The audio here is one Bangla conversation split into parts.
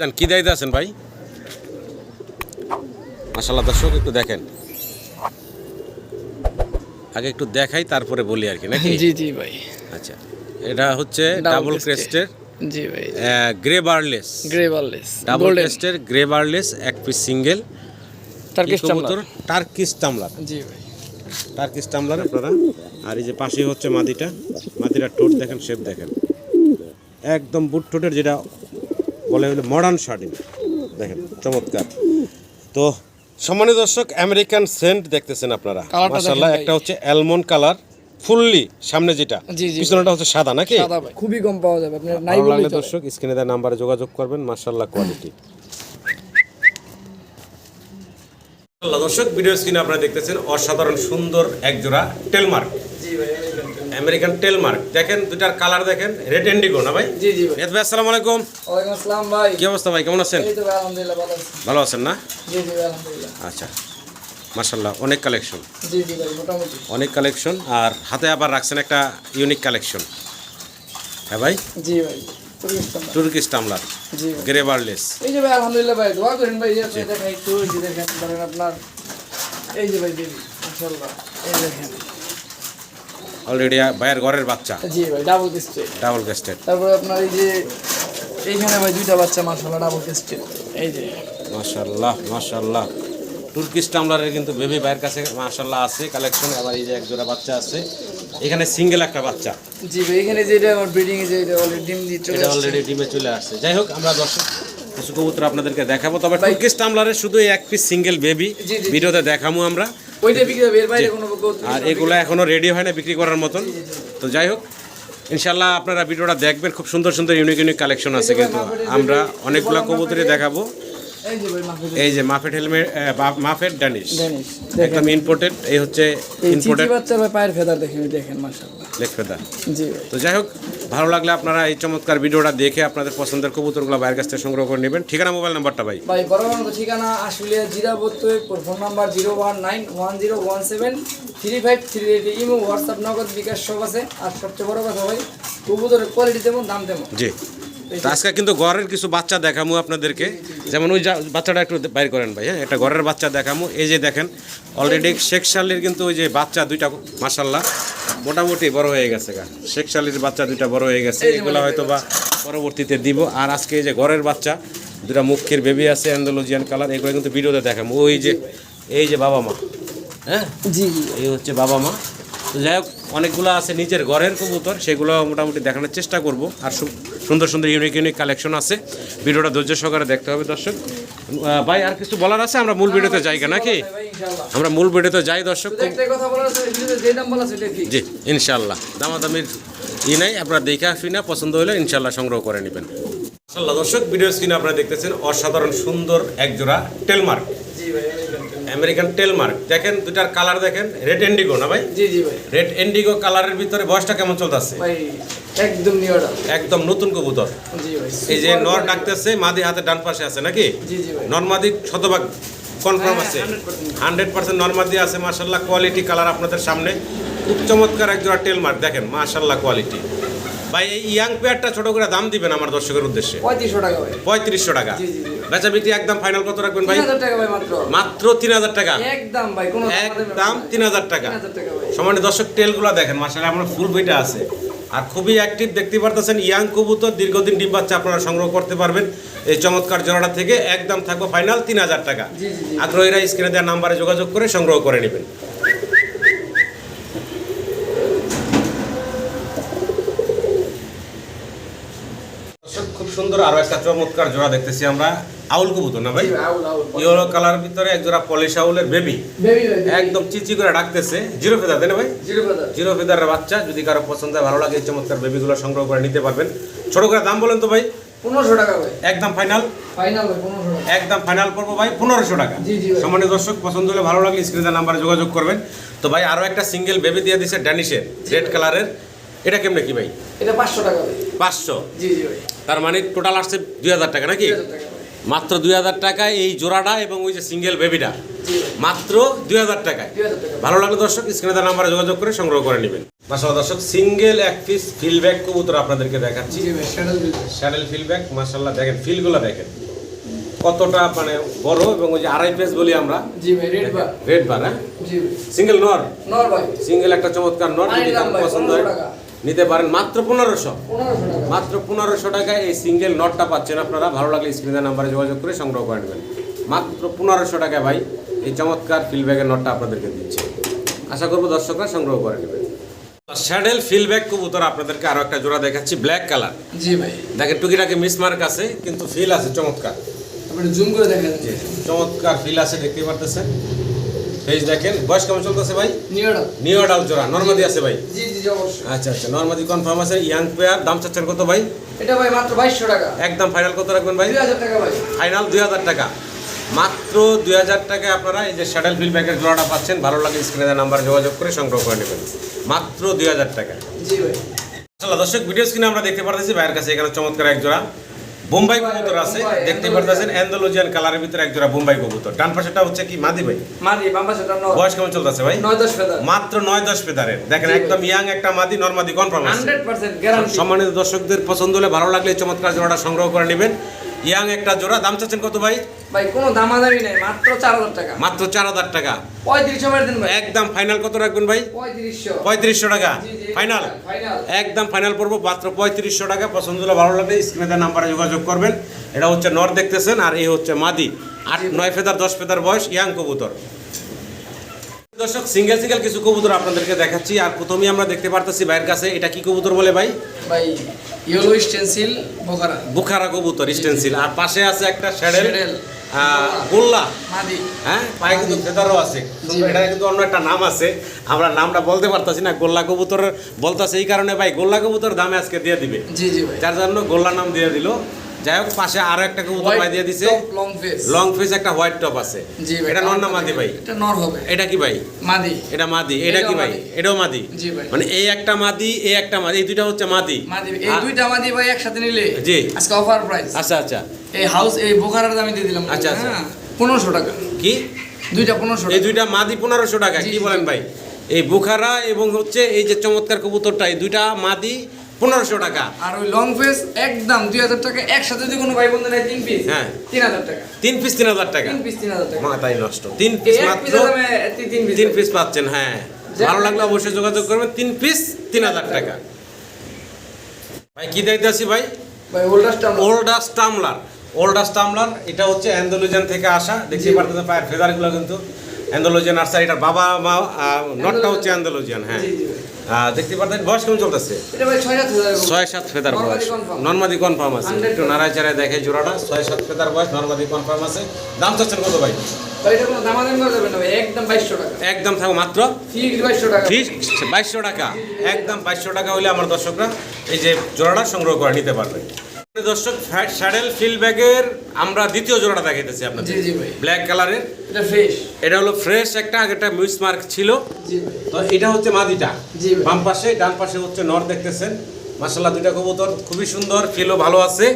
জান কি দায়িত্বে আছেন ভাই? মাসাল্লাহ দর্শক একটু দেখেন। আগে একটু দেখাই তারপরে বলি আর কি নাকি? জি জি ভাই। আচ্ছা এটা হচ্ছে ডাবল ক্রেস্টের জি ভাই। Grey barless grey barless double ক্রেস্টের grey barless এক piece single Turkish tumbler Turkish tumbler জি ভাই। টার্কিস টামলার আপনারা। আর এই যে পাশে হচ্ছে মাদিটা মাদিটার ঠোঁট দেখেন শেপ দেখেন। একদম বুট ঠোঁটের যেটা বলে হলো মডার্ন শার্টিং দেখেন চমৎকার। তো সম্মানিত দর্শক আমেরিকান সেন্ট দেখতেছেন আপনারা। মাশাআল্লাহ একটা হচ্ছে অ্যালমন্ড কালার ফুললি সামনে যেটা। জি, জি। হচ্ছে সাদা নাকি? খুবই কম পাওয়া যাবে। আপনার নাই লাগলে দর্শক স্ক্রিনে দেওয়া নাম্বারে যোগাযোগ করবেন মার্শাল্লাহ কোয়ালিটি দর্শক ভিডিও স্ক্রিনে আপনারা দেখতেছেন অসাধারণ সুন্দর এক জোড়া টেলমার্ক জি ভাই। আমেরিকান টেলমার্ক দেখেন দুটার কালার দেখেন রেড এন্ডিগো না ভাই? জি জি ভাই। আসসালামু আলাইকুম। ওয়ালাইকুম আসসালাম ভাই। কি অবস্থা ভাই কেমন আছেন? এই তো ভাই আলহামদুলিল্লাহ ভালো আছি। ভালো আছেন না? জি জি আলহামদুলিল্লাহ। আচ্ছা। মার্শাল্লাহ অনেক কালেকশন। জি জি ভাই মোটামুটি। অনেক কালেকশন আর হাতে আবার রাখছেন একটা ইউনিক কালেকশন। হ্যাঁ ভাই? জি ভাই তুর্কিশ টামলার। গ্রে বার্লেস এই যে ভাই আলহামদুলিল্লাহ ভাই দোয়া করেন ভাই এই যে দেখেন একটু দেখেন ধরেন আপনার এই যে ভাই বেবি মাশাআল্লাহ এই দেখেন। অলরেডি ভাইয়ের ঘরের বাচ্চা। জি ভাই ডাবল কিস্টেড ডাবল গেস্টেড তারপরে আপনার এই যে এইখানে ভাই দুইটা বাচ্চা মাশাআল্লাহ ডাবল কিস্টেড এই যে। মাশাল্লাহ মাশাল্লাহ তুর্কিশ টামলারের কিন্তু বেবি ভাইয়ের কাছে মাশাল্লাহ আছে কালেকশন আবার এই যে এক জোড়া বাচ্চা আছে। এখানে সিঙ্গেল একটা বাচ্চা। জি ভাই এখানে যে এটা আমার ব্রিডিং এ যে এটা অলরেডি ডিম দিয়ে চলে এটা আসছে। অলরেডি ডিমে চলে আসছে। যাই হোক আমরা দর্শক কিছু কবুতর আপনাদেরকে দেখাবো। তবে তুর্কিশ টামলারের শুধু এক পিস সিঙ্গেল বেবি। ভিডিওতে দেখামু আমরা। আর এগুলো এখনও রেডি হয় না বিক্রি করার মতন। তো যাই হোক ইনশাল্লাহ আপনারা ভিডিওটা দেখবেন খুব সুন্দর সুন্দর ইউনিক ইউনিক কালেকশন আছে কিন্তু আমরা অনেকগুলো কবুতরে দেখাবো। এই যে মাফেট হেলমেট মাফেট ড্যানিশ একদম ইম্পোর্টেড এই হচ্ছে ইম্পোর্টেড চিচি বাচ্চার পায়ের ফেদার দেখেন দেখেন মাশাআল্লাহ। Leg feather. জি তো যাই হোক ভালো লাগলে আপনারা এই চমৎকার ভিডিওটা দেখে আপনাদের পছন্দের কবুতরগুলো বাইরের কাছ থেকে সংগ্রহ করে নেবেন। ঠিকানা মোবাইল নাম্বারটা ভাই? ভাই বরাবর মতো ঠিকানা আশুলিয়া জিরা বত্তর phone number zero one nine one zero one seven three five three eight imo WhatsApp Nagad bKash সব আছে। আর সবচেয়ে বড় কথা ভাই কবুতরের কোয়ালিটি তেমন দাম তেমন। জি। তো আজকে কিন্তু ঘরের কিছু বাচ্চা দেখামু আপনাদেরকে। যেমন ওই বাচ্চাটা একটু বাইর করেন ভাই হ্যাঁ? একটা ঘরের বাচ্চা দেখামু। এই যে দেখেন অলরেডি শেখ শালির কিন্তু ওই যে বাচ্চা দুইটা মাসাল্লাহ মোটামুটি বড় হয়ে গেছে গা। শেখ শালির বাচ্চা দুইটা বড় হয়ে গেছে এগুলো হয়তো বা পরবর্তীতে দিব। আর আজকে এই যে ঘরের বাচ্চা দুটা মুখের বেবি আছে অ্যান্ডোলজিয়ান কালার এগুলো কিন্তু ভিডিওতে দেখামু। ওই যে এই যে বাবা মা হ্যাঁ? জি। এই হচ্ছে বাবা মা। তো যাই হোক অনেকগুলো আছে নিজের ঘরের কবুতর সেগুলো মোটামুটি দেখানোর চেষ্টা করব। আর সু- সুন্দর সুন্দর ইউনিক ইউনিক কালেকশন আছে। ভিডিওটা ধৈর্য সহকারে দেখতে হবে দর্শক। ভাই আর কিছু বলার আছে? আমরা মূল ভিডিওতে যাই কেন নাকি? আমরা মূল ভিডিওতে যাই দর্শক। জি ইনশাল্লাহ দামাদামির ই নাই আপনারা দেখে আসবি না পছন্দ হলে ইনশাল্লাহ সংগ্রহ করে নেবেন। ইনশাল্লাহ দর্শক ভিডিও স্ক্রিনে আপনারা দেখতেছেন অসাধারণ সুন্দর একজোড়া টেলমার্ক আমেরিকান টেলমার্ক দেখেন দুটার কালার দেখেন। রেড এন্ডিগো না ভাই? জি জি ভাই। রেড এন্ডিগো কালারের ভিতরে বয়সটা কেমন চলতেছে? ভাই একদম একদম নতুন কবুতর। জি ভাই এই যে নর ডাকতেছে মাদি হাতে ডান পাশে আছে নাকি? জি জি ভাই। নর শতভাগ কনফার্ম হ্যাঁ, আছে। হান্ড্রেড পার্সেন্ট নর মাদি আছে মার্শাল্লাহ কোয়ালিটি কালার আপনাদের সামনে। খুব চমৎকার এক জোড়া টেলমার্ক দেখেন মার্শাল্লাহ কোয়ালিটি ভাই এই ইয়াং পেয়ারটা ছোট করে দাম দিবেন আমার দর্শকের উদ্দেশ্যে। পঁয়ত্রিশশো টাকা ভাই। পঁয়ত্রিশশো টাকা। জি, জি, জি। বেচা বিক্রি একদম ফাইনাল কত রাখবেন ভাই? মাত্র। তিন হাজার টাকা। একদম ভাই কোনো একদম তিন হাজার টাকা। সমানে দর্শক টেলগুলো দেখেন মাসালে আমার ফুল বইটা আছে। আর খুবই অ্যাক্টিভ দেখতে পারতেছেন ইয়াং কবুতর দীর্ঘদিন ডিম বাচ্চা আপনারা সংগ্রহ করতে পারবেন। এই চমৎকার জোড়াটা থেকে একদম থাকবে ফাইনাল তিন হাজার টাকা। আগ্রহীরা স্ক্রিনে দেওয়া নাম্বারে যোগাযোগ করে সংগ্রহ করে নেবেন দর্শক, খুব সুন্দর আরও একটা চমৎকার জোড়া দেখতেছি আমরা। আউল কবুতর না ভাই। ইয়েলো কালার ভিতরে এক জোড়া পলিশ আউলের বেবি। একদম চিচি করে ডাকতেছে। জিরো ফেদার তাই না ভাই? জিরো ফেদারের বাচ্চা যদি কারও পছন্দ হয় ভালো লাগে চমৎকার বেবিগুলো সংগ্রহ করে নিতে পারবেন। ছোট করে দাম বলেন তো ভাই। পনেরোশো টাকা ভাই। একদম ফাইনাল ফাইনাল ভাই পনেরোশো টাকা। একদম ফাইনাল করব ভাই পনেরোশো টাকা। জি, জি ভাই। সম্মানিত দর্শক পছন্দ হলে ভালো লাগলে স্ক্রিনের নাম্বারে যোগাযোগ করবেন। তো ভাই আরও একটা সিঙ্গেল বেবি দিয়ে দিছে ড্যানিশের রেড কালারের এটা কেমনে কি ভাই? এটা পাঁচশো টাকা পাঁচশো? জি জি ভাই। তার মানে টোটাল আসছে দুই হাজার টাকা নাকি? মাত্র দুই হাজার টাকায় এই জোড়াটা এবং ওই যে সিঙ্গেল বেবিটা মাত্র দুই হাজার টাকায়। ভালো লাগলে দর্শক স্ক্রিনে তার নাম্বারে যোগাযোগ করে সংগ্রহ করে নেবেন। মাসাল্লাহ দর্শক সিঙ্গেল এক পিস ফিলব্যাক কবুতর আপনাদেরকে দেখাচ্ছি। স্যাডেল ফিলব্যাক মাসাল্লাহ দেখেন ফিলগুলো দেখেন। কতটা মানে বড় এবং ওই যে আড়াই পেস বলি আমরা। জি ভাই রেড বার রেড বার হ্যাঁ? সিঙ্গেল নর? নর ভাই। সিঙ্গেল একটা চমৎকার নর যদি পছন্দ হয়। 1500 টাকা। নিতে পারেন মাত্র পনেরোশো। মাত্র পনেরোশো টাকায় এই সিঙ্গেল নটটা পাচ্ছেন আপনারা। ভালো লাগলে স্ক্রিনের নাম্বারে যোগাযোগ করে সংগ্রহ করে নেবেন। মাত্র পনেরোশো টাকায় ভাই এই চমৎকার ফিলব্যাগের নটটা আপনাদেরকে দিচ্ছে। আশা করব দর্শকরা সংগ্রহ করে নেবেন। স্যাডেল ফিলব্যাগ কবুতর আপনাদেরকে আরও একটা জোড়া দেখাচ্ছি ব্ল্যাক কালার জি ভাই। দেখেন টুকিটাকি মিসমার্ক আছে কিন্তু ফিল আছে চমৎকার। জুম করে দেখেন। চমৎকার ফিল আছে দেখতে পারতেছেন। পেজ দেখেন বয়স কেমন চলতেছে ভাই? নিউ ডাল জোড়া নর্মাদি আছে ভাই? জি জি জি, অবশ্যই। আচ্ছা আচ্ছা নর্মাদি কনফার্ম আছে ইয়াং পেয়ার দাম চাচ্ছেন কত ভাই? এটা ভাই মাত্র বাইশশো টাকা। একদম ফাইনাল কত রাখবেন ভাই? দুই হাজার টাকা ভাই। ফাইনাল দুই হাজার টাকা। মাত্র দুই হাজার টাকায় আপনারা এই যে শ্যাডেল ফিল ব্যাগের জোড়াটা পাচ্ছেন ভালো লাগে স্ক্রিনে নাম্বার যোগাযোগ করে সংগ্রহ করে নেবেন। মাত্র দুই হাজার টাকা। জি ভাই। দর্শক ভিডিও স্ক্রিনে আমরা দেখতে পারতেছি ভাইয়ের কাছে এখানে চমৎকার এক জোড়া। বোম্বাই কবুতর আছে দেখতে পারতেছেন অ্যান্ডোলজিয়ান কালারের ভিতরে এক জোড়া বোম্বাই কবুতর। ডান পাশেটা হচ্ছে কি মাদি ভাই? মাদি বাম পাশেটা নর বয়স কেমন চলতেছে ভাই? 9 10 ফেদার। মাত্র 9 10 পেদারের দেখেন একদম ইয়াং একটা মাদি নরমাদি কনফার্ম আছে হান্ড্রেড পার্সেন্ট গ্যারান্টি সম্মানিত দর্শকদের পছন্দ হলে ভালো লাগলে চমৎকার জোড়াটা সংগ্রহ করে নেবেন। ইয়াং একটা জোড়া দাম চাচ্ছেন কত ভাই? ভাই কোনো দামাদামি নাই মাত্র চার হাজার টাকা। মাত্র চার হাজার টাকা। পঁয়ত্রিশশো মেরে দিন ভাই। একদম ফাইনাল কত রাখবেন ভাই? পঁয়ত্রিশশো। পঁয়ত্রিশশো টাকা। ফাইনাল একদম ফাইনাল পড়ব মাত্র পঁয়ত্রিশশো টাকা। পছন্দ হলে ভালো লাগবে স্ক্রিনে নাম্বারে যোগাযোগ করবেন। এটা হচ্ছে নর দেখতেছেন আর এই হচ্ছে মাদি। আট নয় ফেদার দশ ফেদার বয়স ইয়াং কবুতর। দর্শক সিঙ্গেল সিঙ্গেল কিছু কবুতর আপনাদেরকে দেখাচ্ছি। আর প্রথমেই আমরা দেখতে পারতেছি ভাইয়ের কাছে এটা কি কবুতর বলে ভাই? ভাই ইয়েলো স্টেন্সিল বোকারা। বুখারা কবুতর স্টেন্সিল আর পাশে আছে একটা শ্যাডেল গোল্লা। হ্যাঁ পায়ে কিন্তু ফেদারও আছে। এটা কিন্তু অন্য একটা নাম আছে। আমরা নামটা বলতে পারতাছি না গোল্লা কবুতর বলতাছে এই কারণে ভাই গোল্লা কবুতর দামে আজকে দিয়ে দিবে। জি জি যার জন্য গোল্লা নাম দিয়ে দিল। যাই হোক পাশে আরও একটা কবুতর ভাই দিয়ে দিছে। লং ফেস লং ফেস একটা হোয়াইট টপ আছে। জি এটা নর না মাদি ভাই? এটা নর হবে। এটা কি ভাই? মাদি। এটা মাদি। এটা কি ভাই? এটাও মাদি? জি ভাই। মানে এই একটা মাদি এই একটা মাদি এই দুইটা হচ্ছে মাদি। মাদি। এই দুইটা মাদি ভাই একসাথে নিলে জি। আজকে অফার প্রাইস আচ্ছা আচ্ছা। এই হাউস এই বোকারার দামে দিয়ে দিলাম। আচ্ছা, আচ্ছা। হ্যাঁ পনেরোশো টাকা। কি? দুইটা পনেরোশো এই টাকা। দুইটা মাদি পনেরোশো টাকা কি বলেন ভাই? এই বুখারা এবং হচ্ছে এই যে চমৎকার কবুতরটা এই দুইটা মাদি পনেরোশো টাকা। আর ওই লং ফেস একদম দুই হাজার টাকা একসাথে যদি কোনো ভাই বন্ধু নেয় তিন পিস হ্যাঁ। তিন হাজার টাকা। তিন পিস তিন হাজার টাকা। তিন পিস তিন হাজার টাকা। মাথায় নষ্ট। তিন পিস মাত্র তিন পিস পিস পাচ্ছেন। হ্যাঁ। ভালো লাগলে অবশ্যই যোগাযোগ করবেন। তিন পিস তিন হাজার টাকা। ভাই কি দেখতে আছি ভাই? ওল্ডাস টামলার ওল্ডাস টামলার এটা হচ্ছে অ্যান্ডোলোজিয়ান থেকে আসা। দেখতে পারতেছেন পায়ের ফেদারগুলো কিন্তু। অ্যান্ডোলোজিয়ান আসছে এটার বাবা মা নটটা হচ্ছে অ্যান্ডোলোজিয়ান হ্যাঁ। দেখতে পারতেন বয়স কেমন চলতেছে? ছয় সাত ফেদার বয়স। নর্মাদি কনফার্ম আছে। একটু নাড়ায় চাড়ায় দেখে জোড়াটা। ছয় সাত ফেদার বয়স নর্মাদি কনফার্ম আছে। দাম চাচ্ছেন কত ভাই? একদম থাকো মাত্র? বাইশশো টাকা। একদম বাইশশো টাকা হলে আমার দর্শকরা এই যে জোড়াটা সংগ্রহ করে নিতে পারবে। দর্শক স্যাডেল ফিল ব্যাগের আমরা দ্বিতীয় জোড়াটা দেখাইতেছি আপনাদের। জি জি ভাই। ব্ল্যাক কালারের। এটা ফ্রেশ এটা হলো ফ্রেশ একটা আগেটা মিউস মার্ক ছিল। জি ভাই। তো এটা হচ্ছে মাদিটা। জি বাম পাশে ডান পাশে হচ্ছে নর দেখতেছেন। মাসাল্লাহ দুইটা কবুতর খুবই সুন্দর ফিলও ভালো আছে।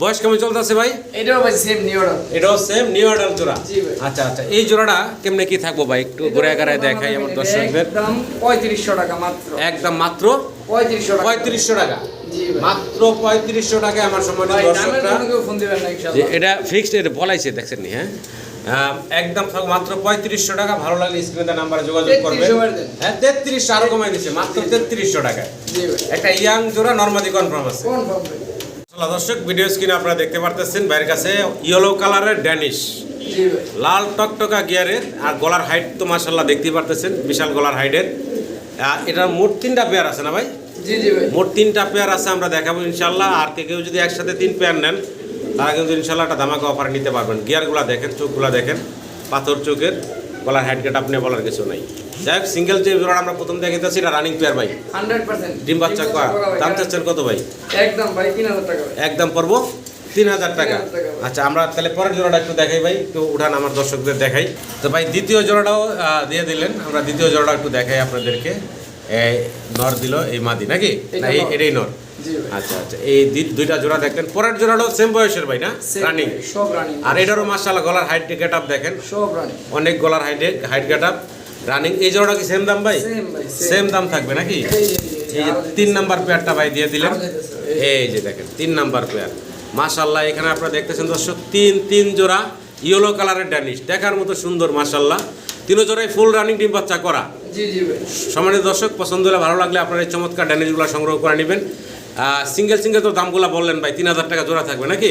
বয়স কেমন চলতেছে ভাই? এটাও ভাই সেম নিউ অর্ডার এটাও সেম নিউ অর্ডার জোড়া। জি ভাই। আচ্ছা আচ্ছা এই জোড়াটা কেমনে কি থাকব ভাই? একটু ঘুরে আগারায় দেখাই আমার দর্শকদের। একদম পঁয়ত্রিশশো টাকা মাত্র। একদম মাত্র পঁয়ত্রিশশো টাকা। পঁয়ত্রিশশো টাকা। জি ভাই মাত্র পঁয়ত্রিশশো টাকায় আমার সম্মানিত দর্শকরা। এটা ফিক্সড এটা বলাইছে দেখছেন নি হ্যাঁ? একদম মাত্র পঁয়ত্রিশশো টাকা ভালো লাগলে স্ক্রিনে নাম্বারে যোগাযোগ 3300 হ্যাঁ তেত্রিশশো আরও কমাই দিচ্ছে মাত্র তেত্রিশশো টাকায় একটা ইয়াং জোড়া নর্মাদি কনফার্ম আছে। দর্শক ভিডিও স্ক্রিনে আপনারা দেখতে পারতেছেন বাইরের কাছে ইয়েলো কালারের ড্যানিশ লাল টকটকা গিয়ারের আর গলার হাইট তো মাসাল্লাহ দেখতেই পারতেছেন বিশাল গলার হাইটের এটার মোট তিনটা পেয়ার আছে না ভাই? মোট তিনটা পেয়ার আছে আমরা দেখাবো ইনশাল্লাহ আর কেউ যদি একসাথে তিন পেয়ার নেন তারা কিন্তু ইনশাল্লাহ একটা ধামাকা অফার নিতে পারবেন। গিয়ারগুলো দেখেন চোখগুলো দেখেন পাথর চোখের গলার হাইট গেট আপনি বলার কিছু নাই। যাই হোক সিঙ্গেল যে জোড়া আমরা প্রথম দেখাইতেছি এটা রানিং পেয়ার ভাই। ডিম বাচ্চা করা দাম চাচ্ছেন কত ভাই? একদম ভাই তিন হাজার টাকা একদম পড়ব? তিন হাজার টাকা। 3,000 টাকা ভাই। আচ্ছা আমরা তাহলে পরের জোড়াটা একটু দেখাই ভাই একটু উঠান আমার দর্শকদের দেখাই। তো ভাই দ্বিতীয় জোড়াটাও দিয়ে দিলেন। আমরা দ্বিতীয় জোড়াটা একটু দেখাই আপনাদেরকে। নর দিল এই মাদি নাকি? না এটাই নর। আচ্ছা আচ্ছা এই দুইটা জোড়া দেখেন পরের সেম বয়সের ভাই না? রানিং সব রানিং আর এটারও মাসাল্লাহ গলার হাইট গেট আপ দেখেন। সব রানিং অনেক গলার height height get up running এই জোড়াটা কি সেম দাম ভাই? সেম দাম থাকবে নাকি? এই যে, তিন নাম্বার পেয়ারটা ভাই দিয়ে দিলেন। এই যে দেখেন তিন নাম্বার পেয়ার মাশাল্লাহ এখানে আপনারা দেখতেছেন দর্শক তিন তিন জোড়া ইয়েলো কালারের ড্যানিশ দেখার মতো সুন্দর মাশাল্লাহ তিনো জোড়াই ফুল রানিং ডিম বাচ্চা করা। সম্মানিত দর্শক পছন্দ হলে ভালো লাগলে আপনারা এই চমৎকার ড্যানেজগুলো সংগ্রহ করে নেবেন। সিঙ্গেল সিঙ্গেল তো দামগুলো বললেন ভাই তিন হাজার টাকা জোড়া থাকবে নাকি।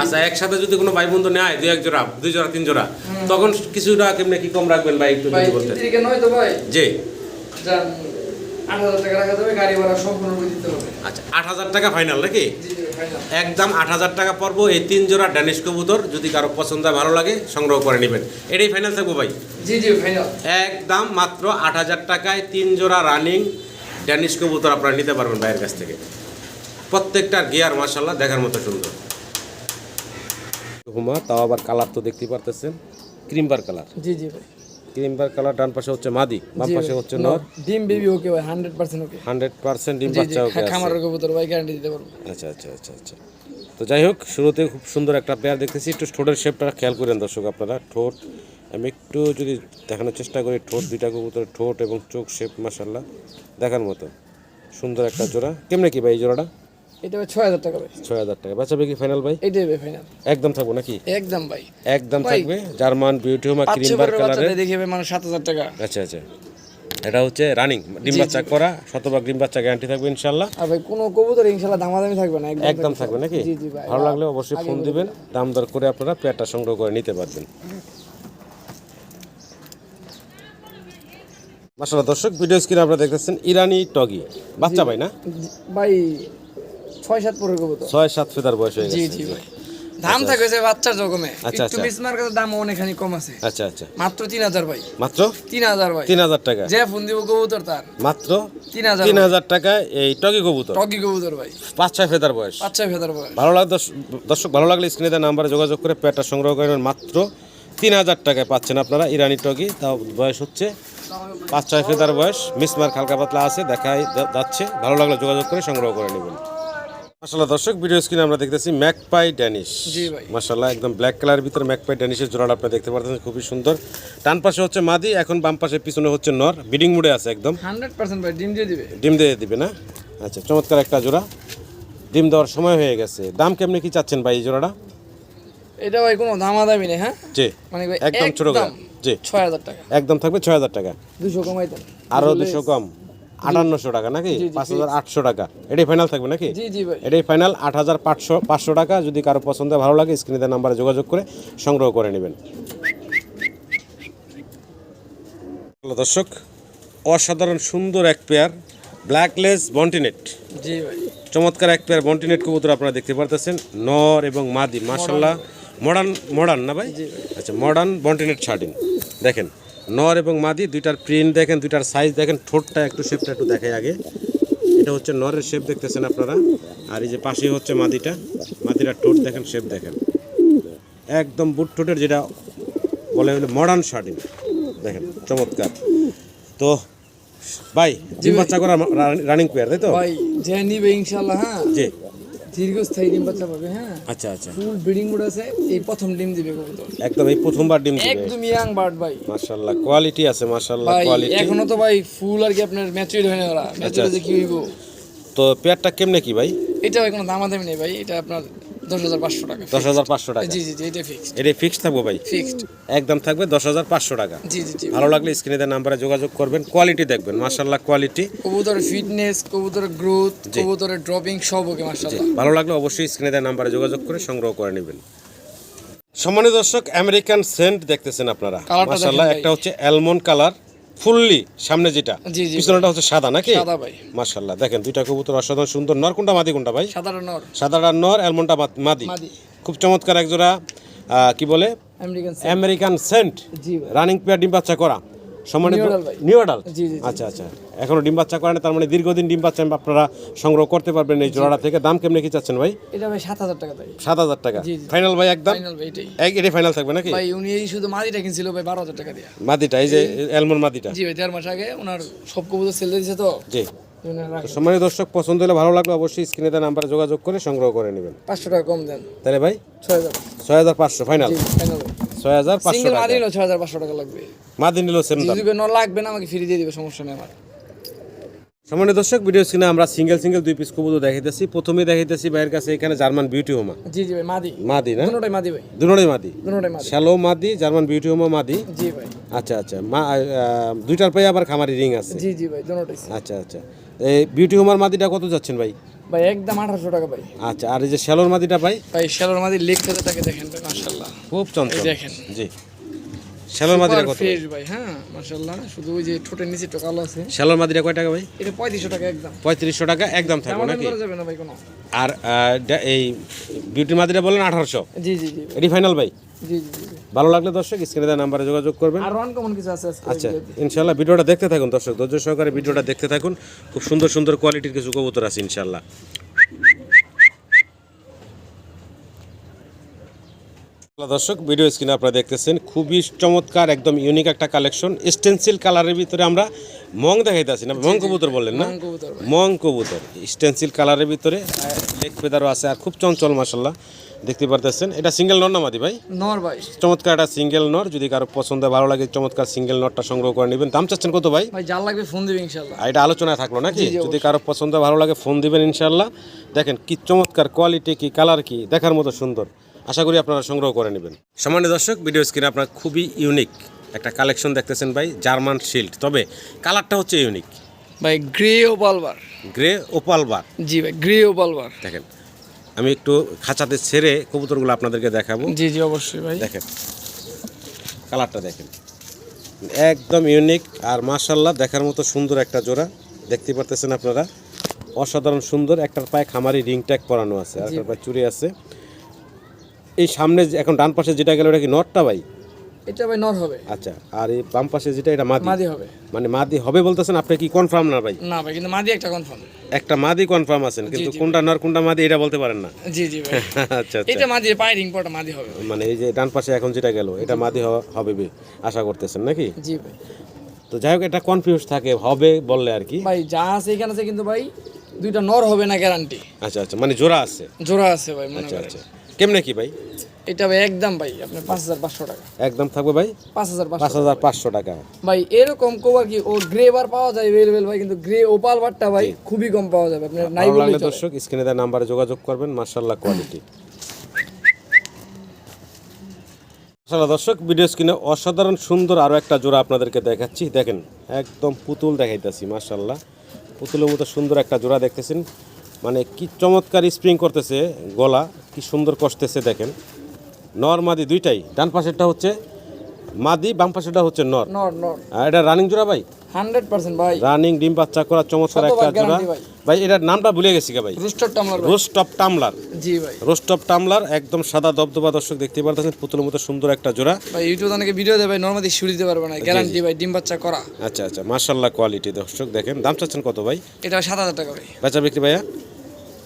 আচ্ছা একসাথে যদি কোনো ভাই বন্ধু নেয় দুই এক জোড়া দুই জোড়া তিন জোড়া তখন কিছুটা কেমনি কি কম রাখবেন ভাই একটু ভাই যদি বলতেন তিরিকে নয় তো ভাই? জি। আট হাজার টাকা রাখা যাবে গাড়ি ভাড়া সম্পূর্ণ দিতে হবে। আচ্ছা আট হাজার টাকা ফাইনাল নাকি? জি জি ফাইনাল একদম আট হাজার টাকা পড়ব এই তিন জোড়া ড্যানিশ কবুতর যদি কারও পছন্দ হয় ভালো লাগে সংগ্রহ করে নেবেন। এটাই ফাইনাল থাকব ভাই? জি জি ফাইনাল একদম মাত্র আট হাজার টাকায় তিন জোড়া রানিং ড্যানিশ কবুতর আপনারা নিতে পারবেন ভাইয়ের কাছ থেকে। প্রত্যেকটার গিয়ার মার্শাল্লাহ দেখার মতো সুন্দর। হুমা তাও আবার কালার তো দেখতে পারতেছেন। ক্রিমবার কালার জি জি ভাই। ক্রিমবার কালার ডান পাশে হচ্ছে মাদি বাম পাশে হচ্ছে নর। ডিম বেবি ওকে ভাই hundred percent okay. Hundred percent ডিম জি জি বাচ্চা ওকে আছে। খামারের কবুতর ভাই গ্যারান্টি দিতে পারব। আচ্ছা আচ্ছা আচ্ছা আচ্ছা। তো যাই হোক শুরুতে খুব সুন্দর একটা পেয়ার দেখতেছি। একটু ঠোঁটের শেপটা খেয়াল করেন দর্শক আপনারা ঠোঁট। আমি একটু যদি দেখানোর চেষ্টা করি ঠোঁট দুইটা কবুতরের ঠোঁট এবং চোখ শেপ মাসাল্লাহ দেখার মতো। সুন্দর একটা জোড়া। কেমনে কি ভাই এই জোড়াটা? এটা ছয় হাজার টাকা ভাই। ছয় হাজার টাকা। বাঁচাবে কি ফাইনাল ভাই? ফাইনাল একদম থাকব নাকি? একদম ভাই। একদম থাকবে। জার্মান বিউটি হোমা ক্রিম বার বছরের কালারের দেখে ভাই মানে সাত হাজার টাকা। আচ্ছা আচ্ছা। এটা হচ্ছে রানিং ডিম বাচ্চা করা শতভাগ ডিম বাচ্চা গ্যারান্টি থাকবে ইনশাল্লাহ। আর ভাই কোনো কবুতর ইনশাল্লাহ দামাদামি থাকবে না একদম থাকবে। নাকি? ভালো লাগলে অবশ্যই ফোন দিবেন। দাম দর করে আপনারা পেয়ারটা সংগ্রহ করে নিতে পারবেন। মাসাল্লাহ দর্শক ভিডিও স্ক্রিনে আপনারা দেখতেছেন ইরানি টগি। বাচ্চা ভাই না? ভাই ছয় সাত পরের কবুতর। ছয় সাত ফেদার বয়স হয়ে গেছে জি ভাই। দাম থাকে যে বাচ্চার জগমে। আচ্ছা, একটু আচ্ছা। বিসমার কাছে দাম অনেকখানি কম আছে। আচ্ছা আচ্ছা। মাত্র তিন হাজার ভাই। মাত্র? তিন হাজার ভাই। তিন হাজার টাকা। যে ফোন দিব কবুতর তার। মাত্র? তিন হাজার তিন হাজার টাকায় এই টগি কবুতর? টকি কবুতর ভাই। পাঁচ ছয় ফেদার বয়স। পাঁচ ছয় ভেতর ভাই ভালো লাগে দর্শ- দর্শক ভালো লাগলে স্ক্রিনে দেওয়া নাম্বারে যোগাযোগ করে পেয়ারটা সংগ্রহ করেন মাত্র তিন হাজার টাকায় পাচ্ছেন আপনারা ইরানি টগি। তাও বয়স হচ্ছে পাঁচ ছয় ফেদার বয়স। মিসমার্ক হালকা পাতলা আছে দেখাই যাচ্ছে। ভালো লাগলে যোগাযোগ করে সংগ্রহ করে নেবেন। মাসাল্লাহ দর্শক ভিডিও স্ক্রিনে আমরা দেখতেছি ম্যাকপাই ড্যানিশ জি ভাই। মাসাল্লাহ একদম ব্ল্যাক কালারের ভিতরে ম্যাকপাই ড্যানিশের জোড়াটা আপনি দেখতে পাচ্ছেন খুবই সুন্দর। ডান পাশে হচ্ছে মাদি এখন বাম পাশে পিছনে হচ্ছে নর। বিডিং মুডে আছে একদম। ভাই ডিম দিয়ে দিবে। ডিম দিয়ে দিবে না? আচ্ছা চমৎকার একটা জোড়া। ডিম দেওয়ার সময় হয়ে গেছে। দাম কেমনি কি চাচ্ছেন ভাই এই জোড়াটা? এটা ভাই কোনো দামাদামি নেই হ্যাঁ? জি। মানে একদম ছোট জি। ছয় হাজার টাকা। একদম থাকবে ছয় হাজার টাকা। দুশো কমাই দেন আরও দুশো কম। আটান্নশো টাকা নাকি? পাঁচ হাজার আটশো টাকা। এটাই ফাইনাল থাকবে নাকি? এটাই ফাইনাল আট হাজার পাঁচশো পাঁচশো টাকা। যদি কারও পছন্দ ভালো লাগে স্ক্রিনে নাম্বারে যোগাযোগ করে সংগ্রহ করে নেবেন। দর্শক অসাধারণ সুন্দর এক পেয়ার ব্ল্যাকলেস বন্টিনেট চমৎকার এক পেয়ার বন্টিনেট কবুতর আপনারা দেখতে পারতেছেন। নর এবং মাদি মাশাল্লাহ মডার্ন মডার্ন না ভাই? আচ্ছা মডার্ন বন্টিনেট শার্টিন। দেখেন নর এবং মাদি দুইটার প্রিন্ট দেখেন দুইটার সাইজ দেখেন ঠোঁটটা একটু শেপটা একটু দেখাই আগে। এটা হচ্ছে নরের শেপ দেখতেছেন আপনারা। আর এই যে পাশে হচ্ছে মাদিটা মাদিটার ঠোঁট দেখেন শেপ দেখেন। একদম বুট ঠোঁটের যেটা বলে হলো মডার্ন শার্টিন দেখেন চমৎকার। তো ভাই ডিম বাচ্চা করা রানিং পেয়ার তাই তো? ভাই যে নিবে ইনশাল্লাহ হ্যাঁ? জি। দীর্ঘস্থায়ী ডিম বাচ্চা পাবে হ্যাঁ? আচ্ছা আচ্ছা। ফুল ব্রিডিং গুড আছে এই প্রথম ডিম দিবে কবুতর একদম এই প্রথমবার ডিম দিবে। একদম ইয়াং বার্ড ভাই। মাশাআল্লাহ কোয়ালিটি আছে মাশাআল্লাহ কোয়ালিটি এখনও তো ভাই ফুল আর কি আপনার ম্যাচিউর হয় না ওরা ম্যাচুর যে কি হইব? তো পেয়ারটা কেমনে কি ভাই? এটা কোনো দামাদামি নেই ভাই। এটা আপনার দশ হাজার পাঁচশো টাকা দশ হাজার পাঁচশো টাকা। জি জি জি এটা ফিক্সড এটা ফিক্সড থাকব ভাই? ফিক্সড একদম থাকবে দশ হাজার পাঁচশো টাকা। জি জি জি। ভালো লাগলে স্ক্রিনে দেওয়া নাম্বারে যোগাযোগ করবেন কোয়ালিটি দেখবেন মাশাআল্লাহ কোয়ালিটি কবুতরের ফিটনেস কবুতরের গ্রোথ কবুতরের ড্রপিং সব ওকে মাশাআল্লাহ। ভালো লাগলে অবশ্যই স্ক্রিনে দেওয়া নাম্বারে যোগাযোগ করে সংগ্রহ করে নেবেন। সম্মানিত দর্শক আমেরিকান সেন্ট দেখতেছেন আপনারা। মাশাআল্লাহ একটা হচ্ছে অ্যালমন্ড কালার ফুললি সামনে যেটা জি, হচ্ছে সাদা নাকি? সাদা ভাই। মাশাআল্লাহ দেখেন দুইটা কবুতর অসাধারণ সুন্দর নর কোনটা মাদি কোনটা ভাই? সাদাটা নর। সাদাটা নর অ্যালমন্ডটা মাদি। মাদি। খুব চমৎকার একজোড়া কি বলে? আমেরিকান আমেরিকান সেন্ট। রানিং পেয়ার ডিম বাচ্চা করা। সম্মানিত। নিউ। আচ্ছা আচ্ছা। এখনও ডিম বাচ্চা তার মানে দীর্ঘদিন ডিম বাচ্চা আপনারা সংগ্রহ করতে পারবেন এই জোড়াটা থেকে। দাম কেমনে কি চাচ্ছেন ভাই? এটা ভাই সাত হাজার টাকা সাত হাজার টাকা। জি, জি। ফাইনাল ভাই একদম? এটাই। ফাইনাল থাকবে নাকি? ভাই উনি এই শুধু মাদিটা কিনছিল ভাই বারো হাজার টাকা দিয়া। মাদিটা এই যে মাদিটা। জি ভাই দেড় মাস আগে ওনার সব কবুতর সেল দিয়েছে তো। জি। এই জন্য রাখেন। সম্মানিত দর্শক পছন্দ হলে ভালো লাগলে অবশ্যই স্ক্রিনে দেওয়া নাম্বারে যোগাযোগ করে সংগ্রহ করে নেবেন। পাঁচশো টাকা কম দেন। তাহলে ভাই? ছয় হাজার। ছয় হাজার পাঁচশো ফাইনাল ফাইনাল ছয় হাজার পাঁচশো সিঙ্গেল টাকা। মাদি নিলেও ছয় হাজার পাঁচশো টাকা লাগবে। মাদি সেম দাম। লাগবে না আমাকে ফ্রি দিয়ে দিবে সমস্যা নেই আমার। দর্শক ভিডিও স্ক্রিনে আমরা সিঙ্গেল সিঙ্গেল দুই পিস কবুতর দেখাইতেছি। প্রথমে দেখাইতেছি ভাইয়ের কাছে এখানে জার্মান বিউটি হোমা জি জি ভাই মাদি। মাদি না? দুটোটাই মাদি ভাই। দুনোটাই মাদি। দুটোটাই মাদি। শ্যালো মাদি জার্মান বিউটি হোমা মাদি। জি ভাই। আচ্ছা আচ্ছা। মা দুইটার পায়ে আবার খামারি রিং আছে। জি জি ভাই দুটোটাই আচ্ছা আচ্ছা। এই বিউটি হোমার মাদিটা কত যাচ্ছেন ভাই? ভাই একদম আঠারোশো টাকা ভাই। আচ্ছা আর এই যে শ্যালোর মাদিটা ভাই? ভাই শ্যালোর মাদি লিখতে থাকে তাকে দেখেন মাশাল্লাহ খুব চঞ্চল। দেখেন। জি। শ্যালোর মাদিটা কত? ফ্রেশ ভাই হ্যাঁ মাশাল্লাহ শুধু ওই যে ঠোঁটের নিচে একটু কালো আছে। শ্যালোর মাদিটা কয় টাকা ভাই? এটা পঁয়ত্রিশশো টাকা একদম। পঁয়ত্রিশশো টাকা একদম থাকবে নাকি? করা যাবে না ভাই কোনো। আর এই বিউটি মাদিটা বলেন আঠারোশো। জি জি জি। এটি ফাইনাল ভাই? জি জি জি। ভালো লাগলে দর্শক স্ক্রিনে দেওয়া নাম্বারে যোগাযোগ করবেন। আর ওয়ান কমন কিছু আছে আচ্ছা ইনশাল্লাহ ভিডিওটা দেখতে থাকুন দর্শক ধৈর্য সহকারে ভিডিওটা দেখতে থাকুন। খুব সুন্দর সুন্দর কোয়ালিটির কিছু কবুতর আছে ইনশাল্লাহ দর্শক ভিডিও স্ক্রিনে আপনারা দেখতেছেন খুবই চমৎকার একদম ইউনিক একটা কালেকশন স্টেন্সিল কালারের ভিতরে আমরা মং দেখাইতেছি না? মং কবুতর বললেন না? মং কবুতর। স্টেন্সিল কালারের ভিতরে লেগ ফেদারও আছে আর খুব চঞ্চল মাসাল্লাহ দেখতে পারতেছেন। এটা সিঙ্গেল নর না মাদি ভাই? নর ভাই। চমৎকার একটা সিঙ্গেল নর যদি কারও পছন্দ ভালো লাগে চমৎকার সিঙ্গেল নটটা সংগ্রহ করে নেবেন। দাম চাচ্ছেন কত ভাই? ভাই যার লাগবে ফোন দিবে ইনশাল্লাহ এটা আলোচনায় থাকল নাকি? যদি কারও পছন্দ ভালো লাগে ফোন দিবেন ইনশাল্লাহ দেখেন কি চমৎকার কোয়ালিটি কি কালার কি দেখার মতো সুন্দর। আশা করি আপনারা সংগ্রহ করে নেবেন। সামান্য দর্শক ভিডিও স্ক্রিনে আপনার খুবই ইউনিক একটা কালেকশন দেখতেছেন ভাই জার্মান শিল্ড তবে কালারটা হচ্ছে ইউনিক ভাই গ্রে ও পালবার গ্রে ওপাল বার জি ভাই গ্রে ও পালবার দেখেন আমি একটু খাঁচাতে ছেড়ে কবুতরগুলো আপনাদেরকে দেখাবো। জি জি অবশ্যই ভাই। দেখেন কালারটা দেখেন। একদম ইউনিক আর মাশাল্লাহ দেখার মতো সুন্দর একটা জোড়া। দেখতে পারতেছেন আপনারা? অসাধারণ সুন্দর একটার পায়ে খামারি রিং ট্যাগ পরানো আছে আর একটার পায়ে চুরি আছে। এই সামনে যে- এখন ডান পাশে যেটা গেল ওটা কি নটটা ভাই? এটা ভাই নর হবে। আচ্ছা আর এই বাম পাশে যেটা এটা মাদি। মাদি হবে। মানে মাদি হবে বলতেছেন আপনি কি কনফার্ম না ভাই? না ভাই কিন্তু মাদি একটা কনফার্ম একটা মাদি কনফার্ম আছেন কিন্তু কোনটা নর কোনটা মাদি এটা বলতে পারেন না। জি জি ভাই। আচ্ছা আচ্ছা। এটা মাদি পায়ে রিং পটা মাদি হবে মানে এই যে ডান পাশে এখন যেটা গেল এটা মাদি হবে বে- আশা করতেছেন নাকি? জি ভাই। তো যাই হোক এটা কনফিউজ থাকে হবে বললে আর কি। ভাই যা আছে এখানে আছে কিন্তু ভাই দুইটা নর হবে না গ্যারান্টি আচ্ছা আচ্ছা মানে জোড়া আছে। জোড়া আছে ভাই মনে আচ্ছা করেন। আচ্ছা। কেমনে কি ভাই? এটা ভাই একদম ভাই আপনার পাঁচ হাজার পাঁচশো টাকা। একদম থাকবে ভাই? পাঁচ হাজার পাঁচ হাজার পাঁচশো টাকা। ভাই এরকম কোবার কি? ও গ্রে বার পাওয়া যায় এভেলেবেল ভাই কিন্তু গ্রে ওপাল বারটা ভাই খুবই কম পাওয়া যাবে আপনার নাই লাগলে দর্শক স্ক্রিনে দেওয়া নাম্বারে যোগাযোগ করবেন মার্শাল্লাহ কোয়ালিটি মাশাআল্লাহ দর্শক ভিডিও স্ক্রিনে অসাধারণ সুন্দর আরও একটা জোড়া আপনাদেরকে দেখাচ্ছি। দেখেন একদম পুতুল দেখাইতেছি মার্শাল্লাহ পুতুলের মতো সুন্দর একটা জোড়া দেখতেছেন। মানে কি চমৎকার স্প্রিং করতেছে গলা কি সুন্দর কষতেছে দেখেন। নর মাদি দুইটাই ডান পাশেরটা হচ্ছে মাদি বাম পাশেরটা হচ্ছে নর। নর নর। আর এটা রানিং জোড়া ভাই? হান্ড্রেড পার্সেন্ট ভাই। রানিং ডিম বাচ্চা করা চমৎকার একটা জোড়া। ভাই। ভাই এটার নামটা ভুলে গেছি ভাই। রুস্টার টামলার ভাই। রোস্টপ টামলার জি ভাই। রোস্টপ টামলার একদম সাদা দবদবা দর্শক দেখতে পারতেছেন পুতুলের মতো সুন্দর একটা জোড়া। ভাই ইউটিউব অনেকে ভিডিও দেয় দেবে নর্মালি শুরু দিতে পারবে না গ্যারান্টি ভাই ডিম বাচ্চা করা। আচ্ছা আচ্ছা মার্শাল্লাহ কোয়ালিটি দর্শক দেখেন। দাম চাচ্ছেন কত ভাই? এটা সাত হাজার টাকা ভাই। বেচা বিক্রি ভাইয়া?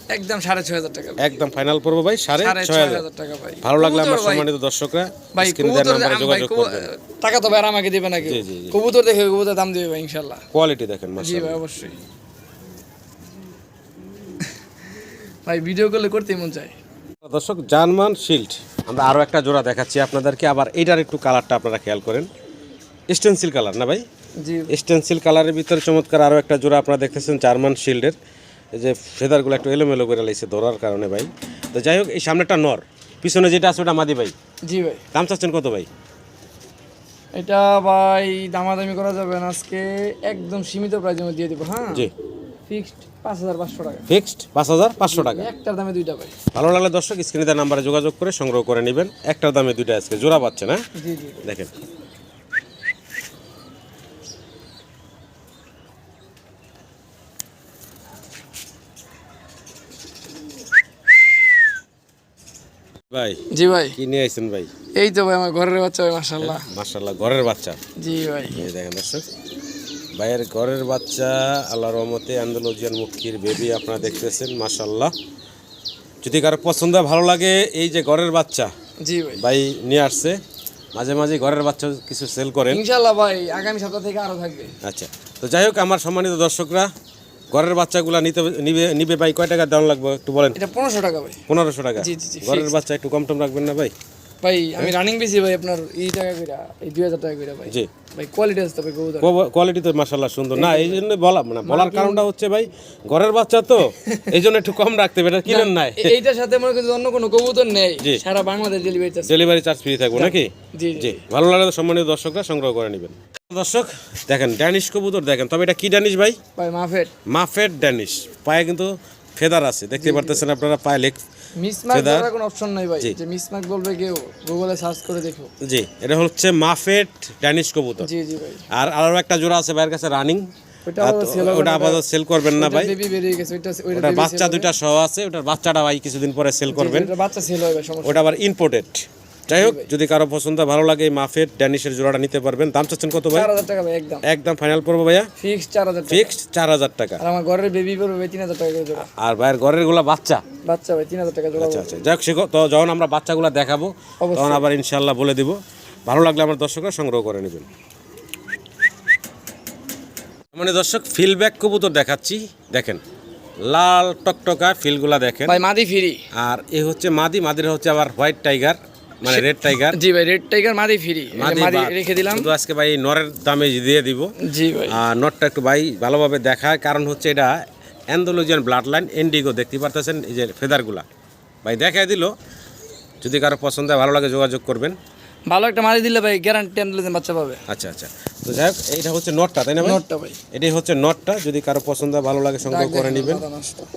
একদম সাড়ে ছয় হাজার টাকা ভাই। একদম ফাইনাল পড়ব ভাই সাড়ে সাড়ে ছয় ছয় হাজার। হাজার টাকা ভাই। ভালো লাগলে আমার সম্মানিত দর্শকরা ভাই স্ক্রিনে দেওয়ার কবুতর নাম্বারে আম- ভাই, যোগাযোগ টাকা তো ভাই আমাকে দেবে না কেউ জি, জি, জি। কবুতর দেখে কবুতর দাম দেবে ভাই ইনশাল্লাহ। কোয়ালিটি দেখেন জি ভাই অবশ্যই। ভাই ভিডিও করলে করতেই মন চায়। দর্শক জার্মান শিল্ড। আমরা আরও একটা জোড়া দেখাচ্ছি আপনাদেরকে আবার এইটার একটু কালারটা আপনারা খেয়াল করেন। স্টেন্সিল কালার না ভাই? জি। স্টেন্সিল কালারের ভিতরে চমৎকার আরও একটা জোড়া আপনারা দেখতেছেন জার্মান শিল্ডের। যে ফেদারগুলো একটু এলোমেলো করে লাইছে ধরার কারণে ভাই। তো যাই হোক এই সামনেটা নর। পিছনে যেটা আছে ওটা মাদি ভাই। জি ভাই। দাম চাচ্ছেন কত ভাই? এটা ভাই দামাদামি করা যাবে না আজকে একদম সীমিত প্রাইজের মধ্যে দিয়ে দিব হ্যাঁ? জি। ফিক্সড পাঁচ হাজার পাঁচশো টাকা। ফিক্সড পাঁচ হাজার পাঁচশো টাকা। একটার দামে দুইটা ভাই। ভালো লাগলে দর্শক স্ক্রিনে দেওয়ার নাম্বারে যোগাযোগ করে সংগ্রহ করে নেবেন। একটার দামে দুইটা আজকে জোড়া পাচ্ছে না জি জি। দেখেন। ভাই জি ভাই। কি নিয়ে আইছেন ভাই? এই তো ভাই আমার ঘরের বাচ্চা ভাই মাসাল্লাহ মার্শাল্লাহ ঘরের বাচ্চা। জি ভাই। এই দেখেন দর্শক ভাইয়ের ঘরের বাচ্চা আল্লাহ রহমতে আন্দোলজিয়ান মুখির বেবি আপনারা দেখতেছেন মাশাল্লাহ যদি কারও পছন্দ ভালো লাগে এই যে ঘরের বাচ্চা জি ভাই। ভাই নিয়ে আসছে। মাঝে মাঝে ঘরের বাচ্চা কিছু সেল করেন। ইনশাল্লাহ ভাই আগামী সপ্তাহ থেকে আরও থাকবে। আচ্ছা তো যাই হোক আমার সম্মানিত দর্শকরা ঘরের বাচ্চাগুলা নিতে নিবে নিবে ভাই কয় টাকা দাম লাগবে একটু বলেন? এটা পনেরোশো টাকা ভাই। পনেরোশো টাকা? জি, জি, জি, ঘরের বাচ্চা একটু কম টম রাখবেন না ভাই? ভাই আমি রানিং বেশি ভাই আপনার এই টাকা কইরা এই দুই হাজার টাকা কইরা ভাই। জি। ভাই কোয়ালিটি আছে তো সুন্দর। না এই জন্য বলা মানে বলার কারণটা হচ্ছে ভাই ঘরের বাচ্চা তো এই জন্য একটু কম রাখতে এটা কিনেন নাই। এইটার সাথে মনে করেন অন্য কোনো কবুতর নেই। সারা Bangladesh delivery charge delivery charge free থাকব নাকি? জি জি। জি ভালো লাগলে সম্মানিত দর্শকরা সংগ্রহ করে নেবেন। দর্শক দেখেন ড্যানিশ কবুতর দেখেন তবে এটা কি ড্যানিশ ভাই? ভাই মাফেট মাফেট ড্যানিশ পায়ে কিন্তু ফেদার আছে দেখতে পারতেছেন আপনারা পায়ে লেগ মিসমার্ক ফেদার। কোনো অপশন নাই ভাই। যে মিসমার্ক বলবে কেউ গুগলে সার্চ করে দেখো। জি এটা হচ্ছে মাফেট ড্যানিশ কবুতর। জি জি ভাই। আর আরও একটা জোড়া আছে ভাইয়ের কাছে রানিং ওটা আপাতত সেল করবেন না ভাই। ওটার বাচ্চা দুইটা সহ আছে ওটার বাচ্চাটা ভাই কিছুদিন পরে সেল করবেন। ওটা বাচ্চা সেল হবে ওটা আবার ইম্পোর্টেড যাই হোক যদি কারও পছন্দ ভালো লাগে এই মাফের ড্যানিশের জোড়াটা নিতে পারবেন। দাম চাচ্ছেন কত ভাই? টাকা ভাই একদম। একদম ফাইনাল পড়ব ভাইয়া? ফিক্স চার হাজার টাকা। ফিক্সড চার হাজার টাকা। আর আমার ঘরের বেবি পড়বে ভাই তিন হাজার টাকা করে জোড়া। আর ভাইয়ের ঘরেরগুলা বাচ্চা? বাচ্চা ভাই তিন হাজার টাকা জোড়া আচ্ছা আচ্ছা। যাই হোক তো যখন আমরা বাচ্চাগুলো দেখাবো তখন আবার ইনশাল্লাহ বলে দিব। ভালো লাগলে আমার দর্শকরা সংগ্রহ করে নেবেন। মানে দর্শক ফিলব্যাক কবুতর দেখাচ্ছি। দেখেন লাল টকটকা ফিলগুলা দেখেন। ভাই মাদি ফিরি। আর এ হচ্ছে মাদি মাদির হচ্ছে আবার হোয়াইট টাইগার মানে রেড টাইগার জি ভাই রেড টাইগার মাদি ফ্রি মাদি রেখে দিলাম। শুধু আজকে ভাই নরের দামে দিয়ে দিব। জি ভাই। আর নটটা একটু ভাই ভালোভাবে দেখায়। কারণ হচ্ছে এটা অ্যান্ডোলজিয়ান ব্লাড লাইন এন্ডিগো দেখতে পারতেছেন এই যে ফেদারগুলা ভাই দেখাই দিল। যদি কারও পছন্দ হয় ভালো লাগে যোগাযোগ করবেন। ভালো একটা মাদি দিলে ভাই গ্যারান্টি আনলে বাচ্চা পাবে। আচ্ছা আচ্ছা। তো যাই হোক এইটা হচ্ছে নটটা তাই না ভাই? নোটটা ভাই। এটাই হচ্ছে নটটা যদি কারও পছন্দ ভালো লাগে সংগ্রহ করে নেবেন।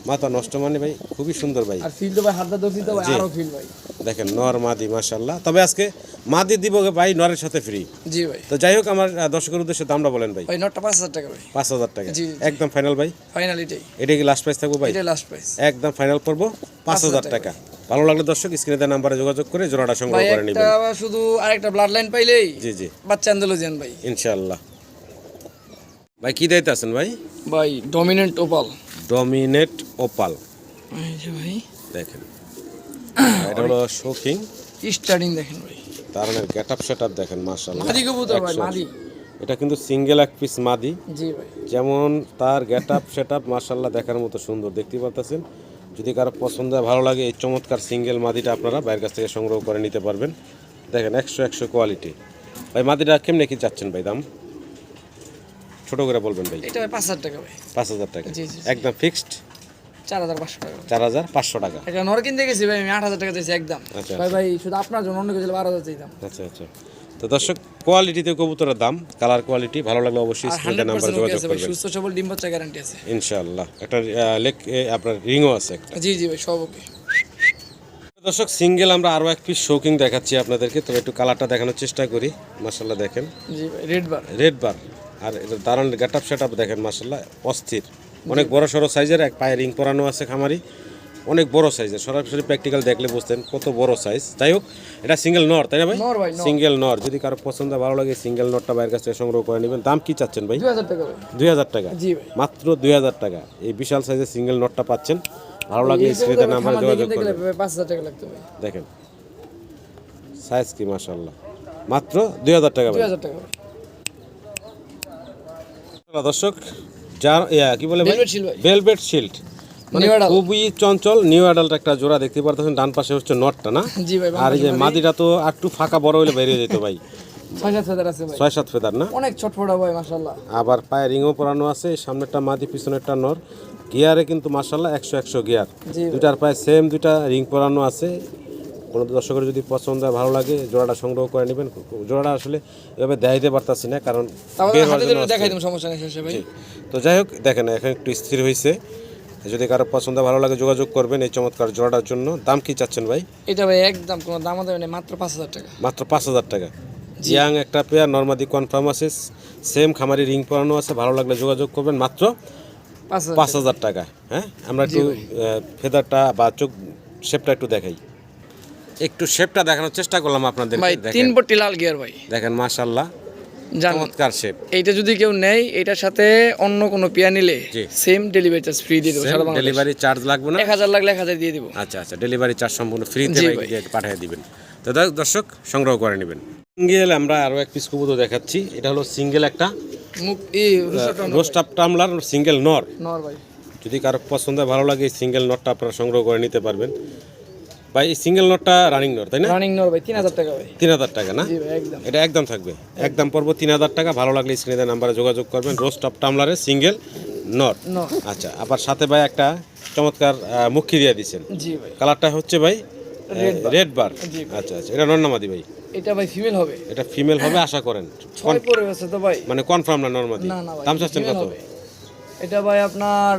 মাথা নষ্ট। মানে ভাই খুবই সুন্দর ভাই। আর ফিল তো ভাই হাতটা তো ভাই আরও ফিল ভাই। দেখেন নর মাদি মাশাল্লাহ তবে আজকে মাদি দিব ভাই নরের সাথে ফ্রি জি ভাই। তো যাই হোক আমার দর্শকের উদ্দেশ্যে দামটা বলেন ভাই। ভাই নোটটা পাঁচ হাজার টাকা ভাই। পাঁচ হাজার টাকা। জি, জি। একদম ফাইনাল ভাই। ফাইনাল এটাই। এটা কি লাস্ট প্রাইস থাকব ভাই? এটাই লাস্ট প্রাইস একদম ফাইনাল করব। পাঁচ হাজার টাকা। ভালো লাগলে দর্শক স্ক্রিনে দেওয়া নাম্বারে যোগাযোগ করে জোড়াটা সংগ্রহ করে নেবেন। শুধু আরেকটা ব্লাড লাইন পাইলেই জি জি। বাচ্চা আন্দোলন ভাই। ইনশাআল্লাহ। ভাই কি দায়িত্ব আছেন ভাই? ভাই ডমিনেন্ট ওপাল ডমিনেট ওপাল ভাই। দেখেন। এটা হলো শোকিং স্টার্টিং দেখেন ভাই। তার গেট আপ সেট আপ দেখেন মার্শাল্লাহ মাদি কবুতর ভাই মাদি। এটা কিন্তু সিঙ্গেল এক পিস মাদি। জি ভাই। যেমন তার গেট আপ সেট আপ মার্শাল্লাহ দেখার মতো সুন্দর। দেখতে পারতেছেন? যদি কারও পছন্দ হয় ভালো লাগে এই চমৎকার সিঙ্গেল মাদিটা আপনারা বাইরের কাছ থেকে সংগ্রহ করে নিতে পারবেন। দেখেন একশো একশো কোয়ালিটি ভাই মাদিটা কেমনে কি চাচ্ছেন ভাই দাম? ছোট করে বলবেন ভাই। এটা পাঁচ হাজার টাকা ভাই। পাঁচ হাজার টাকা। একদম ফিক্সড চার হাজার পাঁচশো টাকা। চার হাজার পাঁচশো টাকা। গেছি ভাই আমি আট হাজার টাকা দিয়েছি একদম। আচ্ছা, ভাই ভাই শুধু আপনার জন্য অন্য কিছু বারো হাজার চাইতাম আচ্ছা আচ্ছা। তো দর্শক কোয়ালিটিতে কবুতরের দাম কালার কোয়ালিটি ভালো লাগলে অবশ্যই আর স্ক্রিনে নাম্বারে যোগাযোগ করবেন। সুস্থ সবল ডিম বাচ্চা গ্যারান্টি আছে। ইনশাআল্লাহ। একটা লেক আপনার রিংও আছে একটা। জি জি ভাই সব ওকে দর্শক সিঙ্গেল আমরা আরও এক পিস শৌকিং দেখাচ্ছি আপনাদেরকে তবে একটু কালারটা দেখানোর চেষ্টা করি। মার্শাল্লাহ দেখেন। জি ভাই রেড বার রেড বার আর এটা দারুণ গেট আপ সেট আপ দেখেন মার্শাল্লাহ অস্থির। অনেক বড় সড়ো সাইজের এক পায়ে রিং পরানো আছে খামারি। অনেক বড় সাইজের সরাসরি প্র্যাকটিক্যাল দেখলে বুঝতেন কত বড় সাইজ যাই হোক এটা সিঙ্গেল নর তাই না ভাই। সিঙ্গেল নর যদি কারও পছন্দ ভালো লাগে সিঙ্গেল নরটা বাইরের কাছ থেকে সংগ্রহ করে নেবেন। দাম কি চাচ্ছেন ভাই? দুই হাজার টাকা মাত্র দুই হাজার টাকা। এই বিশাল সাইজের সিঙ্গেল নটটা পাচ্ছেন। ভালো লাগলে স্ক্রিনে নাম্বারে যোগাযোগ করবেন। পাঁচ হাজার টাকা লাগতো ভাই। দেখেন। সাইজ কি মাশাল্লাহ মাত্র দুই হাজার টাকা দুই ভাই হাজার টাকা দর্শক যার ইয়া কি বলে। ভেলভেট শিল্ড মানে খুবই চঞ্চল নিউ অ্যাডাল্ট একটা জোড়া দেখতে পারতেছেন ডান পাশে হচ্ছে নটটা না? জি ভাই আর এই যে মাদিটা তো একটু ফাঁকা বড় হলে বেরিয়ে যেত ভাই। ছয় সাত হাজার আছে ভাই। ছয় সাত ফেদার না? অনেক ছটফটা ভাই মাশাল্লাহ আবার পায়ে রিংও পরানো আছে সামনেরটা মাদি পিছনেরটা নর। গিয়ারে কিন্তু মার্শাল্লাহ একশো একশো গিয়ার। দুটার পায়ে সেম দুইটা রিং পরানো আছে। কোনো দর্শকের যদি পছন্দ হয় ভালো লাগে জোড়াটা সংগ্রহ করে নেবেন। জোড়াটা আসলে এভাবে দেখাইতে পারতাছি না কারণ দেখাই সমস্যা নেই। তো যাই হোক দেখেন এখন একটু স্থির হয়েছে যদি কারও পছন্দ ভালো লাগে যোগাযোগ করবেন এই চমৎকার জোড়াটার জন্য দাম কি চাচ্ছেন ভাই? এটা ভাই একদম কোনো দাম দেবে না মাত্র পাঁচ হাজার টাকা। মাত্র পাঁচ হাজার টাকা। জিয়াং একটা পেয়ার নর্মাদি কনফার্ম আছে সেম খামারি রিং পরানো আছে ভালো লাগলে যোগাযোগ করবেন মাত্র পাঁচ হাজার টাকা। হ্যাঁ? আমরা একটু ফেদারটা বা চোখ শেপটা একটু দেখাই। একটু শেপটা দেখানোর চেষ্টা করলাম আপনাদের ভাই তিন পট্টি লাল গিয়ার ভাই। দেখেন মাশাল্লাহ জান চমৎকার শেপ এইটা যদি কেউ নেয় এটার সাথে অন্য কোনো পিয়া নিলে। সেম ডেলিভারি চার্জ ফ্রি দিয়ে দেবো সারা ডেলিভারি চার্জ লাগবে না? এক হাজার লাগলে এক হাজার দিয়ে দিব। আচ্ছা আচ্ছা ডেলিভারি চার্জ সম্পূর্ণ ফ্রিতে পাঠিয়ে দিবেন। তো দর্শক সংগ্রহ করে নেবেন। সিঙ্গেল আমরা আরও এক পিস কবুতর দেখাচ্ছি। এটা হলো সিঙ্গেল একটা রুশোটা টামলার সিঙ্গেল নর। নর ভাই। যদি কারও পছন্দ ভালো লাগে সিঙ্গেল নটটা আপনারা সংগ্রহ করে নিতে পারবেন। ভাই সিঙ্গেল নটটা রানিং নট তাই না? রানিং নর ভাই তিন হাজার টাকা ভাই। তিন হাজার টাকা না? জি ভাই একদম। এটা একদম থাকবে। একদম পড়ব তিন হাজার টাকা। ভালো লাগলে স্ক্রিনে নাম্বারে যোগাযোগ করবেন। রোজ টপ টামলারের সিঙ্গেল নট আচ্ছা আবার সাথে ভাই একটা চমৎকার মুখী দিয়ে দিচ্ছেন জি ভাই। কালারটা হচ্ছে ভাই রেড বার জি আচ্ছা আচ্ছা। এটা নর্নামাদি ভাই। এটা ভাই ফিমেল হবে। এটা ফিমেল হবে আশা করেন। ছয় পরে গেছে তো ভাই। মানে কনফার্ম না নর্মাদি না না ভাই দাম চাচ্ছেন কত। এটা ভাই আপনার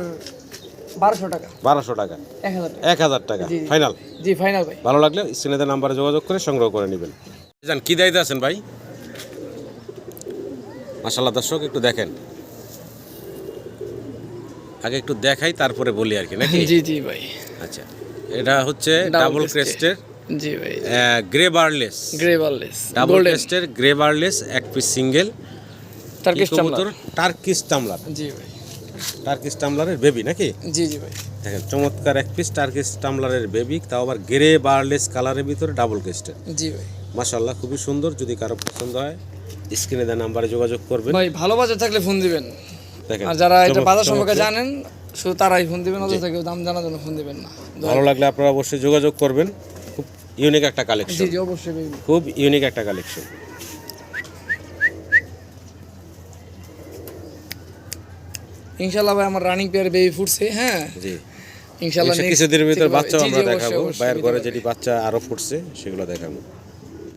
বারোশো টাকা। বারোশো টাকা। এক হাজার টাকা। ফাইনাল জি ফাইনাল ভাই। ভালো লাগলে স্ক্রিনে নাম্বারে যোগাযোগ করে সংগ্রহ করে নেবেন। জান কি দায়িত্বে আছেন ভাই? মাসাল্লাহ দর্শক একটু দেখেন। আগে একটু দেখাই তারপরে বলি আর কি নাকি? জি জি ভাই। আচ্ছা এটা হচ্ছে ডাবল ক্রেস্টের জি ভাই। Grey barless grey barless double ক্রেস্টের grey barless এক পিস সিঙ্গেল টার্কিশ কবুতর টার্কিস টামলার জি ভাই। টার্কিস টামলারের বেবি নাকি? জি জি ভাই। দেখেন চমৎকার এক পিস টার্কিস টামলারের বেবি তাও আবার গ্রে বারলেস কালারের ভিতরে ডাবল ক্রেস্টের জি ভাই। মাশাল্লাহ খুবই সুন্দর যদি কারও পছন্দ হয় স্ক্রিনে দেওয়া নাম্বারে যোগাযোগ করবেন। ভাই ভালো বাজার থাকলে ফোন দিবেন। দেখেন আর যারা এটা বাজার সম্পর্কে জানেন শুধু তারাই ফোন দিবেন অত কেউ দাম জানার জন্য ফোন দিবেন না। ভালো লাগলে আপনারা অবশ্যই যোগাযোগ করবেন। খুব ইউনিক একটা কালেকশন জি অবশ্যই খুব ইউনিক একটা কালেকশন ইনশাল্লাহ ভাই আমার রানিং পেয়ার বেবি ফুটছে হ্যাঁ? জি। ইনশাল্লাহ কিছুদিনের ভিতর বাচ্চা আমরা দেখাবো। বাইরের ঘরে যেটি বাচ্চা আরও ফুটছে সেগুলো দেখাবো।